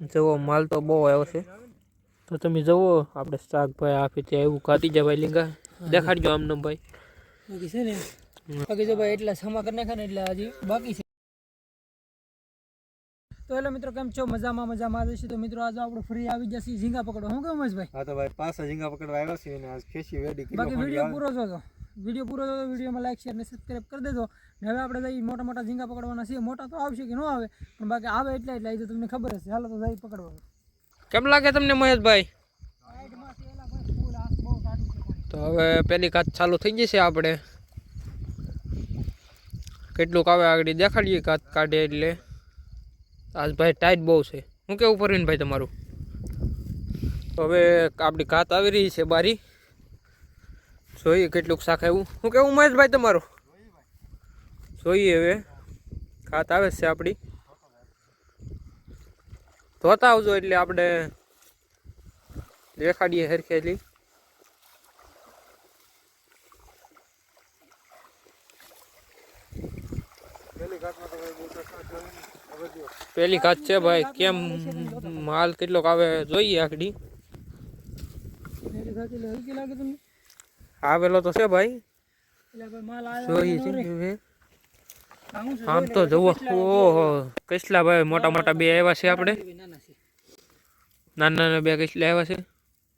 જુઓ માલ તો બહુ આવ્યો છે. તો તમે જવો આપણે શાકભાઈ આપી ત્યાં એવું કાઢી જાય ભાઈ લીંગા. દેખાડજો આમને ભાઈ. બાકી છે ને બાકી જો ભાઈ એટલા સમા કરી નાખે ને એટલે હજી બાકી છે. તો હેલો મિત્રો કેમ છો? મજામાં મજામાં. જશે તો મિત્રો આજે આપણે ફ્રી આવી જશે ઝીંગા પકડો હું કેવું ભાઈ હા તો ભાઈ પાછા ઝીંગા પકડવા આવ્યા છે અને આજ ખેંચી વેડી બાકી વીડિયો પૂરો જોજો. વીડિયો પૂરો થયો વિડીયોમાં લાઈક શેર અને સબસ્ક્રાઈબ કરી દેજો. ને હવે આપણે જઈ મોટા મોટા ઝીંગા પકડવાના છે મોટા તો આવશે કે ન આવે, પણ બાકી આવે એટલે એટલે તો તમને ખબર હશે. હાલો તો જઈ પકડવા કેમ લાગે તમને મહેશભાઈ? તો હવે પેલી કાચ ચાલુ થઈ જશે આપણે. કેટલુંક આવે આગળ દેખાડીએ કાચ કાઢે એટલે. આજ ભાઈ ટાઈટ બહુ છે. હું કેવું પરવીન ભાઈ તમારું? હવે આપણી કાત આવી રહી છે બારી. જોઈએ કેટલુંક શાક આવ્યું. હું કેવું મહેશભાઈ તમારું? જોઈએ હવે. ખાત આવે છે આપણી ધોતા આવજો એટલે આપણે દેખાડીએ હરખેલી પેલી ઘાત છે ભાઈ, કેમ માલ કેટલોક આવે જોઈએ હલકી લાગે તમને? આવેલો તો છે ભાઈ. આમ તો જુઓ. ઓહો કેટલા ભાઈ મોટા મોટા બે આવ્યા છે આપણે. નાના નાના નાના બે કેટલા આવ્યા છે?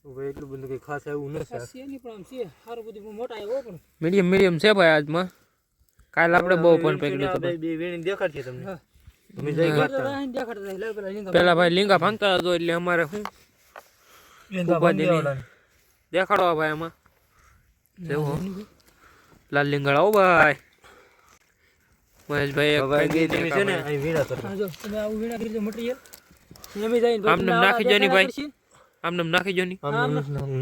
ભાઈ એટલું બધું કઈ ખાસ એવું નથી ખાસ છે નહીં પણ આમ છે. સારું બધું પણ મોટા આવ્યો પણ. મીડિયમ મીડિયમ છે ભાઈ આજમાં. કાલ આપણે બહુ પણ પકડ્યું તમને. પેલા ભાઈ લીંગા ભાંગતા હતો એટલે અમારે શું? દેખાડો ભાઈ એમાં જેવો લાલ લીંગડા ઓ ભાઈ. મહેશભાઈ ભાઈ તમે છે ને. આવું આમને નાખી આવા ની ભાઈ. આમને નાખી જો ની.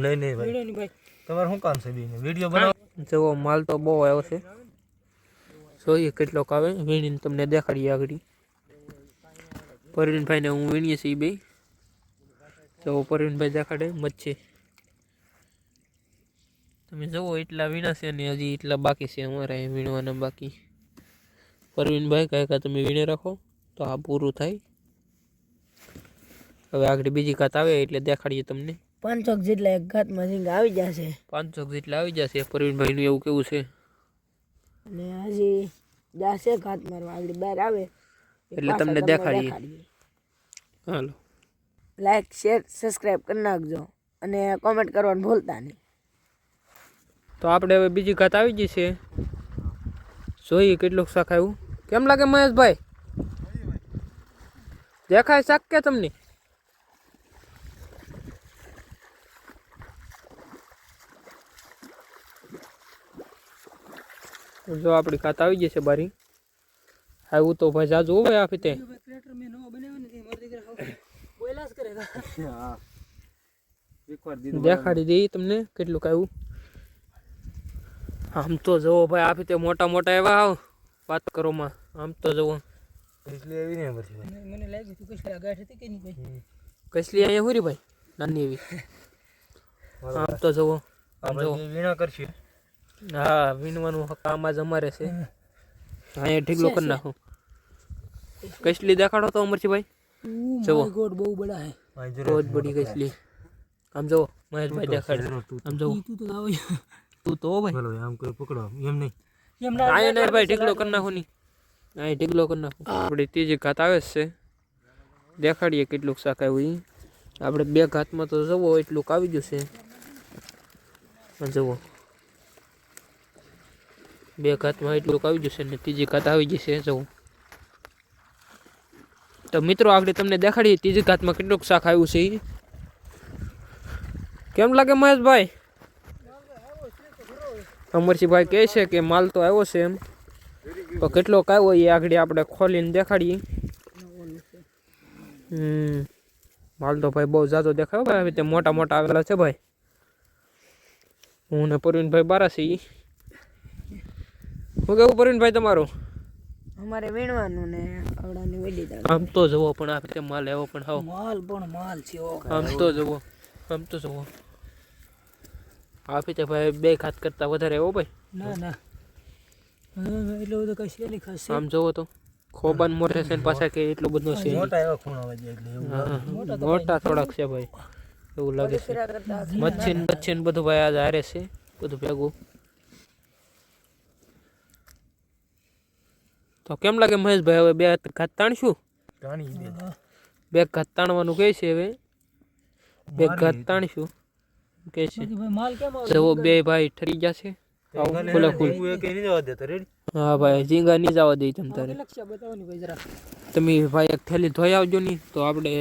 નહીં નહીં ભાઈ. તમારે શું કામ બીને? વીડિયો બનાવો. જેવો માલ તો બહુ આવ્યો છે. જોઈએ કેટલોક આવે વીણીને તમને દેખાડીએ આગળ. પરવીનભાઈને હું વીણીએ છીએ બે જો પરવીનભાઈ દેખાડે મચ્છી તમે જુઓ એટલા વીણા છે ને હજી એટલા બાકી છે અમારે વીણવાના બાકી. પરવીનભાઈ કાંઈ કાં તમે વીણે રાખો તો આ પૂરું થાય. હવે આગળ બીજી કાત આવે એટલે દેખાડીએ તમને. પાંચસો જેટલા એક ઘાતમાં ઝીંગા આવી જશે. પાંચસો જેટલા આવી જશે પરવીનભાઈનું એવું કેવું છે? અને હજી જશે ઘાત મારવા આગળ બહાર આવે. એટલે તમને દેખાડીએ. હાલો. લાઈક શેર સબસ્ક્રાઇબ કરી નાખજો. અને કોમેન્ટ કરવાનું ભૂલતા નહીં. તો આપણે હવે બીજી ઘાત આવી ગઈ છે. જોઈએ કેટલુંક શાક આવ્યું. કેમ લાગે મહેશભાઈ? દેખાય શાક કે તમને? જો આપણી ખાત આવી જશે છે બારી. આવું તો ભાઈ જાજુ હોય આ ફીતે દેખાડી દઈએ તમને કેટલુંક આવ્યું. આમ તો જવો ભાઈ આપી તે મોટા મોટા એવા આવ. વાત કરો માં આમ તો જવો કસલી આવી ને પછી મને લાગ્યું તું કઈ આગાઠ હતી કે નહીં ભાઈ? કસલી અહીંયા હોરી ભાઈ? નાની એવી. આમ તો જવો આમ જવો વીણા કરશે. હા વીણવાનું કામ આજ અમારે છે. અહીંયા ઢીકલો કરી નાખું. કસલી દેખાડો તો અમરજી ભાઈ. જવો ગોડ બહુ બડા હે. રોજ બડી કસલી. આમ જવો મહેશભાઈ દેખાડે. આમ જવો તું તો આવો તું તો ભાઈ. બોલો આમ કોઈ પકડો એમ નહીં. એમ અહીંયા ને ભાઈ ઢીકલો કરી નાખો ની આય ઢીકલો કરી નાખો. આપણે ત્રીજી ઘાત આવે છે. દેખાડીએ કેટલુંક શાક આવ્યું ઈ. આપણે બે ઘાતમાં તો જવો એટલુંક આવી ગયું છે. આ બે ઘાતમાં એટલુંક આવી ગયું છે ને ત્રીજી ઘાત આવી જશે છે જવું. તો મિત્રો આગળ તમને દેખાડીએ ત્રીજી ઘાતમાં કેટલુંક શાક આવ્યું છે કેમ લાગે મહેશભાઈ? અમરસિંહભાઈ કહે છે કે માલ તો આવ્યો છે એમ. તો કેટલો આવ્યો એ આગળ આપણે ખોલીને દેખાડીએ. હમ. માલ તો ભાઈ બહુ જાજો દેખાયો ભાઈ હવે તે મોટા મોટા આવેલા છે ભાઈ. હું ને પરવીનભાઈ બારા છે હું કેવું પરવીનભાઈ તમારું? અમારે વીણવાનું ને આવડાની વેડી આમ તો જવો પણ આ માલ આવ્યો પણ હાવ. માલ પણ માલ છે આમ તો જવો આમ તો જુઓ. આ તો ભાઈ બે ખાત કરતા વધારે એવો ભાઈ. ના ના. એટલું બધું કઈ શેલી ખાસ આમ જુઓ તો ખોબાન મોટે છે ને પાછા કે એટલું બધું છે. મોટા એવા ખૂણા વાગ્યા એટલે એવું મોટા થોડાક છે ભાઈ એવું લાગે છે. મચ્છી મચ્છી બધું ભાઈ આજ હારે છે બધું ભેગું. તો કેમ લાગે મહેશભાઈ હવે બે ઘાત તાણશું? તાણી બે ઘાત તાણવાનું કહે છે હવે. બે ઘાત તાણશું. કહે છે? બાકી ભાઈ માલ કેમ આવે? જવો બે ભાઈ ઠરી ગયા છે. ખુલ્લે ખુલ્લે હું એક નહીં જવા દેતો રેડી હા ભાઈ ઝીંગા નહીં જવા દઈ તમ તારે. લક્ષ્ય બતાવવાની ભાઈ જરા. તમે ભાઈ એક થેલી ધોઈ આવજો નહીં તો આપણે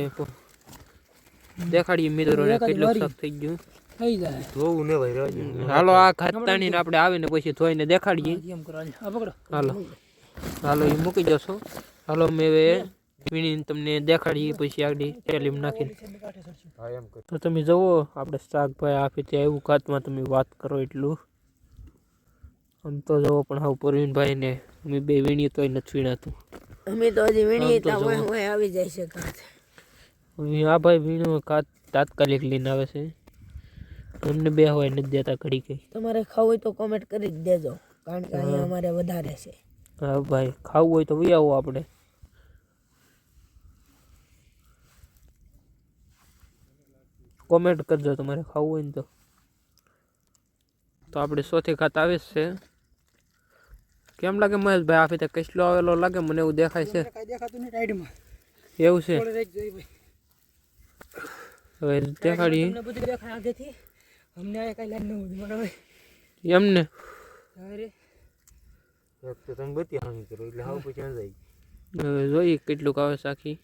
દેખાડીએ મિત્રોને કેટલું વારી. થઈ ગયું. થઈ જાય. જોવું ને ભાઈ હાલો આ તાણીને આપણે આવીને પછી ધોઈને દેખાડીએ. એમ કરો આ પકડો. હાલો. હાલો એ મૂકી જશો. હાલો મેં વીણીને તમને દેખાડીએ પછી આગળ ટેલીમ નાખીને. હા તો તમે જુઓ આપણે શાકભાઈ આપી ત્યાં એવું કાચમાં તમે વાત કરો એટલું. આમ તો જુઓ પણ હાવ પરવીનભાઈ ને અમે બે વીણીએ તોય નથી વીણાતું. અમે તો હજી વીણીએ આવી જાય છે કાચ. આ ભાઈ વીણો કાત તાત્કાલિક લઈને આવે છે. અમને બે હોય નથી દેતા ઘડી કઈ. તમારે ખાવું હોય તો કોમેન્ટ કરી જ દેજો કારણ કે અહીંયા અમારે વધારે છે. હા ભાઈ ખાવું હોય તો વી આવો આપણે. કોમેન્ટ કરજો તમારે ખાવું હોય ને તો. તો આપણે સોથી ખાત આવે જ છે. કેમ લાગે મહેશભાઈ? આ ફીતે કસલો આવેલો લાગે મને એવું દેખાય છે. એવું છે? હવે દેખાડીએ અમને લાઈન ન બરાબર એમને? તો તમે બધી હામી કરો એટલે હાવ પછી જાય. હવે જોઈએ કેટલુંક આવે સાખી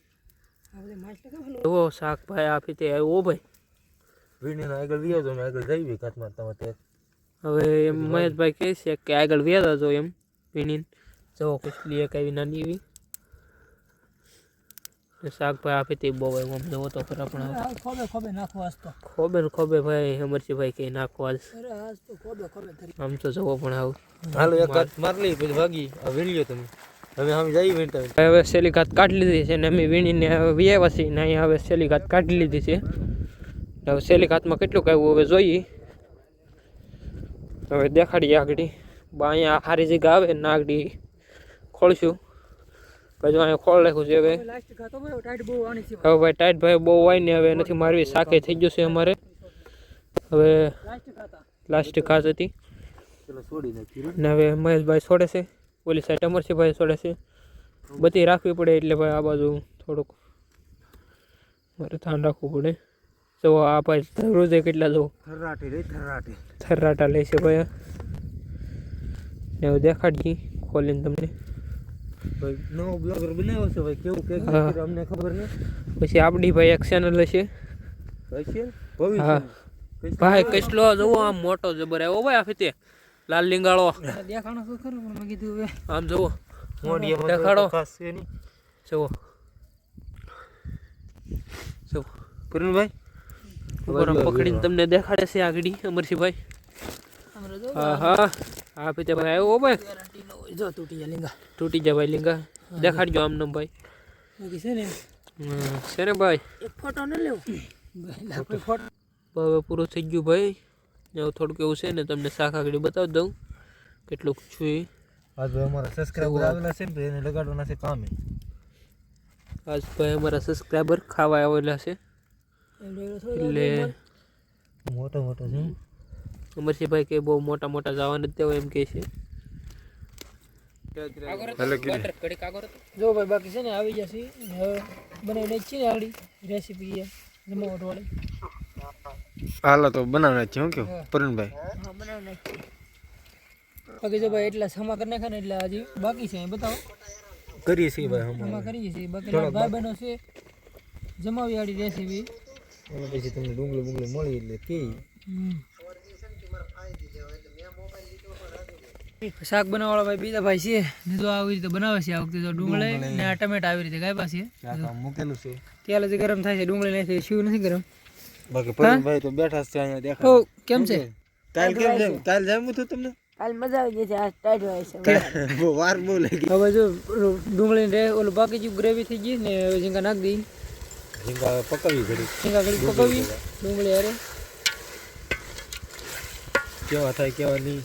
એવો શાક ભાઈ આપી ત્યાં આવ્યો ભાઈ. વીણીને આગળ વ્યો તો અમે આગળ જઈએ ઘાટમાં તમે તે હવે એમ મહેશભાઈ કહે છે કે આગળ વ્યાજા જો એમ વીણીને. જવો કુછલી એક આવી નાની એવી. શાકભાઈ આપે તે બહુ એમ આમ જવો તો ખરા પણ ખોબે ખોબે નાખો આજ તો. ખોબે ને ખોબે ભાઈ અમરસિંહભાઈ કે નાખવા જ આજ તો ખોબે ખોબે આમ તો જવો પણ આવું. હાલો એક કાચ માર લઈ પછી ભાગી. આ વીણ્યો તમે. હવે અમે જઈએ વીણતા હવે સેલી ઘાત કાઢી લીધી છે ને અમે વીણીને હવે વ્યાવાસી છીએ ને અહીંયા હવે સેલી ઘાત કાઢી લીધી છે. હવે સહેલી ઘાતમાં કેટલું આવ્યું હવે જોઈએ. હવે દેખાડીએ આગળ. બા અહીંયા સારી જગ્યા આવે ને આગળ ખોલશું પછી અહીંયા ખોલ રાખ્યું છે હવે. લાસ્ટ ખાતો ભાઈ ટાઈટ બહુ આની છે. હવે ભાઈ ટાઈટ ભાઈ બહુ હોય ને હવે નથી મારવી સાકે થઈ ગયું છે અમારે. હવે લાસ્ટ ખાસ હતી. ચલો છોડી નાખી ને હવે મહેશભાઈ છોડે છે. ઓલી સાઈડ અમરસિંહભાઈ છોડે છે. બધી રાખવી પડે એટલે ભાઈ આ બાજુ થોડુંક. મારે ધ્યાન રાખવું પડે. જો આ ભાઈ રોજે કેટલા જો થરાટી રે થરાટી થર્રાટા લે છે ભાઈ ને હવે દેખાડીએ ખોલીને તમને. ભાઈ નવો બ્લોગર બનાવ્યો છે ભાઈ કેવું કે અમને ખબર નહીં. પછી આપણી ભાઈ એક ચેનલ હશે. હશે. ભવિષ્ય ભાઈ કસલો જવો આમ મોટો જબર આવ્યો ભાઈ આ ફીતે. લાલ લીંગાળો. દેખાણો તો ખરું પણ મેં કીધું હવે. આમ જુઓ. મોઢિયામાં તો દેખાડો. ખાસ છે નહીં. જુઓ. જુઓ. કરુણભાઈ? આમ પકડીને તમને દેખાડે છે આગળ અમરસિંહભાઈ. હા હા હા આ ભાઈ આવ્યો ભાઈ ગેરંટી ન હોય જો તૂટી જાય લીંગા. તૂટી જાય ભાઈ લીંગા. દેખાડજો આમ ભાઈ. બાકી છે ને હમ, છે ને ભાઈ. એક ફોટો ન લેવો. ભાઈ ફોટો. હવે પૂરું થઈ ગયું ભાઈ. હવે થોડુંક એવું છે ને તમને શાક આગળ બતાવી દઉં. કેટલુંક છું એ. આજ ભાઈ અમારા સબસ્ક્રાઈબર આવેલા છે ને એને લગાડવાના છે કામે. આજ ભાઈ અમારા સબસ્ક્રાઈબર ખાવા આવેલા છે. એટલે મોટો મોટો છે. અમરસિંહભાઈ કે બહુ મોટા મોટા જવા નથી દેવા એમ કહે છે. જો ભાઈ બાકી છે ને આવી જશે. હવે બનાવીને છે ને આવડી રેસીપી જમાવટ વાળી. હાલો તો બનાવના છે હું હા. પરણભાઈ. હા બનાવી નાખીએ બાકી જો ભાઈ એટલા સમા કરી નાખ્યા ને એટલે હજી બાકી છે બતાવો. કરીએ છીએ ભાઈ સમા કરીએ છીએ. બાકી ભાઈ બહેનો છે જમાવી વાળી રેસીપી અને પછી તમને ડુંગળી બુંગળી મળી એટલે કે શાક બનાવવાળા ભાઈ બીજા ભાઈ છે. ને તો આવી રીતે બનાવે છે આ વખતે તો ડુંગળી ને આ ટમેટા આવી રીતે ગાયબા છે. મૂકેલું છે. તેલ હજી ગરમ થાય છે ડુંગળી નથી શિવ નથી ગરમ. બાકી ભાઈ તો બેઠા છે અહીંયા ઓ દેખાય કેમ છે? કાલ કેમ છે? કાલ જામ્યું હતું તમને? કાલ મજા આવી ગઈ છે આ ટાઈટ હોય છે. બહુ વાર બહુ લાગી. હવે જો ડુંગળી રે ઓલું બાકી જેવું ગ્રેવી થઈ ગઈ ને હવે ઝીંગા નાખી દઈ. હવે પકાવી ઘડી. ઝીંગા ઘડી પકાવી ડુંગળી અરે કેવા થાય કેવા નહીં.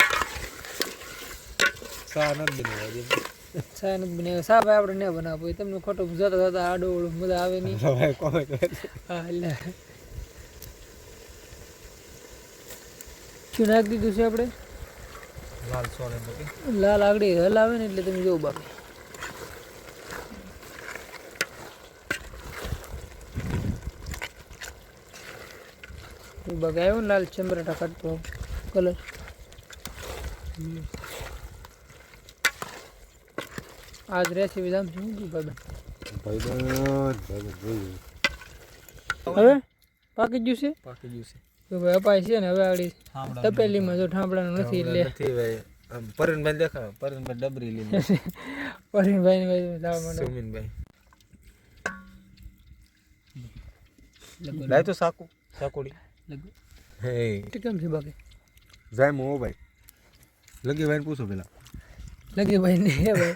સા નથી બનાવવા સા નથી બનાવ્યો સા ભાઈ આપણે ના બનાવો તમને ખોટું જોતા જોતા આડો ઓળું મજા આવે નહીં. હા એટલે. શું નાખી દીધું છે આપણે? લાલ સોને લાલ આગળી હલાવે ને એટલે તમે જોવું બાકી. બાકી લાલ ચમરાટા કાઢતો કલર. આજ રેસીપી જામ શું ભાઈ ભાઈ હવે પાકી ગયું છે? પાકી ગયું છે. તો ભાઈ અપાય છે ને હવે આગળ તપેલીમાં જો ઠાંભડાનું નથી નથી ભાઈ. આમ પરેનભાઈ દેખાડો પરેનભાઈ ડબરી લીધી. પરીનભાઈ ને ભાઈ સુમિનભાઈ. લાય તો સાકુ સાકુડી. લગો હે. કેમ છે બાકી? જાય મો ભાઈ. લગી ભાઈને પૂછો પેલા. લગી ભાઈ ને ભાઈ.